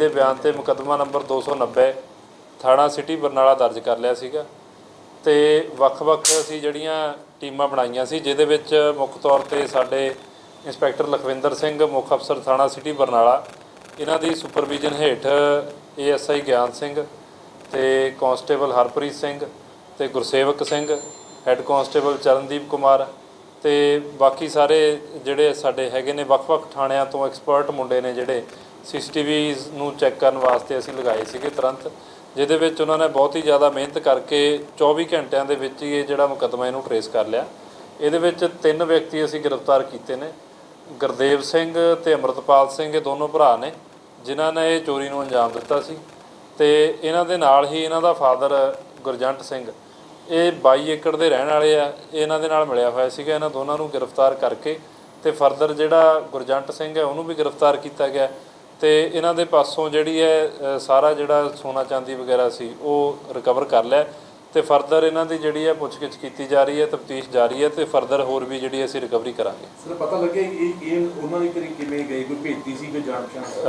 ਦੇ ਬਿਆਨ ਤੇ ਮੁਕੱਦਮਾ ਨੰਬਰ 290 ਥਾਣਾ ਸਿਟੀ ਬਰਨਾਲਾ ਦਰਜ ਕਰ ਲਿਆ ਸੀਗਾ। ਤੇ ਵੱਖ-ਵੱਖ ਅਸੀਂ ਜਿਹੜੀਆਂ ਟੀਮਾਂ ਬਣਾਈਆਂ ਸੀ, ਜਿਹਦੇ ਵਿੱਚ ਮੁੱਖ ਤੌਰ ਤੇ ਸਾਡੇ ਇੰਸਪੈਕਟਰ ਲਖਵਿੰਦਰ ਸਿੰਘ, ਮੁੱਖ ਅਫਸਰ ਥਾਣਾ ਸਿਟੀ ਬਰਨਾਲਾ, ਇਹਨਾਂ ਦੀ ਸੁਪਰਵਿਜ਼ਨ ਹੇਠ ਏਐਸਆਈ ਗਿਆਨ ਸਿੰਘ ਤੇ ਕਾਂਸਟੇਬਲ ਹਰਪ੍ਰੀਤ ਸਿੰਘ ਤੇ ਗੁਰਸੇਵਕ ਸਿੰਘ, ਹੈੱਡ ਕਾਂਸਟੇਬਲ ਚਰਨਦੀਪ ਕੁਮਾਰ ਤੇ ਬਾਕੀ ਸਾਰੇ ਜਿਹੜੇ ਸਾਡੇ ਹੈਗੇ ਨੇ ਵੱਖ-ਵੱਖ ਥਾਣਿਆਂ ਤੋਂ ਐਕਸਪਰਟ ਮੁੰਡੇ ਨੇ ਜਿਹੜੇ ਸੀਸੀਟੀਵੀਜ਼ ਨੂੰ ਚੈੱਕ ਕਰਨ ਵਾਸਤੇ ਅਸੀਂ ਲਗਾਏ ਸੀਗੇ ਤੁਰੰਤ, ਜਿਹਦੇ ਵਿੱਚ ਉਹਨਾਂ ਨੇ ਬਹੁਤ ਹੀ ਜ਼ਿਆਦਾ ਮਿਹਨਤ ਕਰਕੇ 24 ਘੰਟਿਆਂ ਦੇ ਵਿੱਚ ਹੀ ਇਹ ਜਿਹੜਾ ਮੁਕੱਦਮਾ ਇਹਨੂੰ ਟਰੇਸ ਕਰ ਲਿਆ। ਇਹਦੇ ਵਿੱਚ ਤਿੰਨ ਵਿਅਕਤੀ ਅਸੀਂ ਗ੍ਰਿਫਤਾਰ ਕੀਤੇ ਨੇ, ਗੁਰਦੇਵ ਸਿੰਘ ਤੇ ਅਮਰਤਪਾਲ ਸਿੰਘ, ਇਹ ਦੋਨੋਂ ਭਰਾ ਨੇ, ਜਿਨ੍ਹਾਂ ਨੇ ਇਹ ਚੋਰੀ ਨੂੰ ਅੰਜਾਮ ਦਿੱਤਾ ਸੀ। ਤੇ ਇਹਨਾਂ ਦੇ ਨਾਲ ਹੀ ਇਹਨਾਂ ਦਾ ਫਾਦਰ ਗੁਰਜੰਟ ਸਿੰਘ, ਇਹ 22 ਏਕੜ ਦੇ ਰਹਿਣ ਵਾਲੇ ਆ ਇਹਨਾਂ ਦੇ ਨਾਲ ਮਿਲਿਆ ਹੋਇਆ ਸੀਗਾ, ਇਹਨਾਂ ਦੋਨਾਂ ਨੂੰ ਗ੍ਰਿਫਤਾਰ ਕਰਕੇ ਤੇ ਫਰਦਰ ਜਿਹੜਾ ਗੁਰਜੰਟ ਸਿੰਘ ਹੈ ਉਹਨੂੰ ਵੀ ਗ੍ਰਿਫਤਾਰ ਕੀਤਾ ਗਿਆ। ਤੇ ਇਹਨਾਂ ਦੇ ਪਾਸੋਂ ਜਿਹੜੀ ਹੈ ਸਾਰਾ ਜਿਹੜਾ ਸੋਨਾ ਚਾਂਦੀ ਵਗੈਰਾ ਸੀ ਉਹ ਰਿਕਵਰ ਕਰ ਲਿਆ। ਤੇ ਫਰਦਰ ਇਹਨਾਂ ਦੀ ਜਿਹੜੀ ਹੈ ਪੁੱਛਗਿੱਛ ਕੀਤੀ ਜਾ ਰਹੀ ਹੈ ਤਫਤੀਸ਼ ਜਾਰੀ ਹੈ ਤੇ ਫਰਦਰ ਹੋਰ ਵੀ ਜਿਹੜੀ ਅਸੀਂ ਰਿਕਵਰੀ ਕਰਾਂਗੇ। ਸਰ ਪਤਾ ਲੱਗਿਆ ਕਿ ਇਹ ਉਹਨਾਂ ਦੀ ਕਰੀ ਕਿਵੇਂ ਗਈ ਕੋਈ ਭੇਤੀ ਸੀ ਕੋਈ ਜਾਣ ਪਛਾਣ ਜੀ